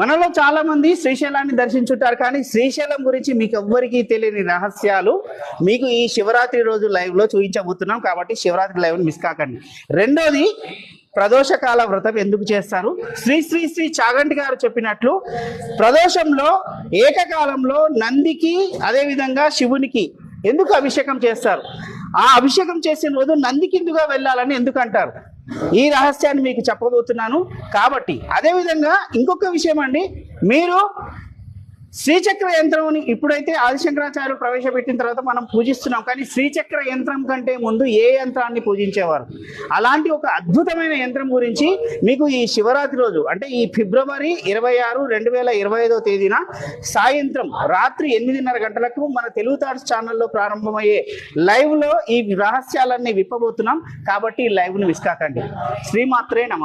మనలో చాలా మంది శ్రీశైలాన్ని దర్శించుంటారు కానీ శ్రీశైలం గురించి మీకు ఎవ్వరికీ తెలియని రహస్యాలు మీకు ఈ శివరాత్రి రోజు లైవ్లో చూపించబోతున్నాం కాబట్టి శివరాత్రి లైవ్ మిస్ కాకండి. రెండోది ప్రదోషకాల వ్రతం ఎందుకు చేస్తారు? శ్రీ శ్రీ శ్రీ చాగంటి గారు చెప్పినట్లు ప్రదోషంలో ఏకకాలంలో నందికి అదేవిధంగా శివునికి ఎందుకు అభిషేకం చేస్తారు? ఆ అభిషేకం చేసిన రోజు నందికిందుగా వెళ్ళాలని ఎందుకు అంటారు? ఈ రహస్యాన్ని మీకు చెప్పబోతున్నాను. కాబట్టి అదేవిధంగా ఇంకొక విషయం అండి. మీరు శ్రీచక్ర యంత్రంని ఇప్పుడైతే ఆదిశంకరాచార్యులు ప్రవేశపెట్టిన తర్వాత మనం పూజిస్తున్నాం. కానీ శ్రీచక్ర యంత్రం కంటే ముందు ఏ యంత్రాన్ని పూజించేవారు? అలాంటి ఒక అద్భుతమైన యంత్రం గురించి మీకు ఈ శివరాత్రి రోజు అంటే ఈ ఫిబ్రవరి ఇరవై ఆరు రెండు వేల ఇరవై ఐదో తేదీన సాయంత్రం రాత్రి ఎనిమిదిన్నర గంటలకు మన తెలుగు థాట్స్ ఛానల్లో ప్రారంభమయ్యే లైవ్లో ఈ రహస్యాలన్నీ విప్పబోతున్నాం. కాబట్టి ఈ విసుకాకండి. ను శ్రీమాత్రే నమ.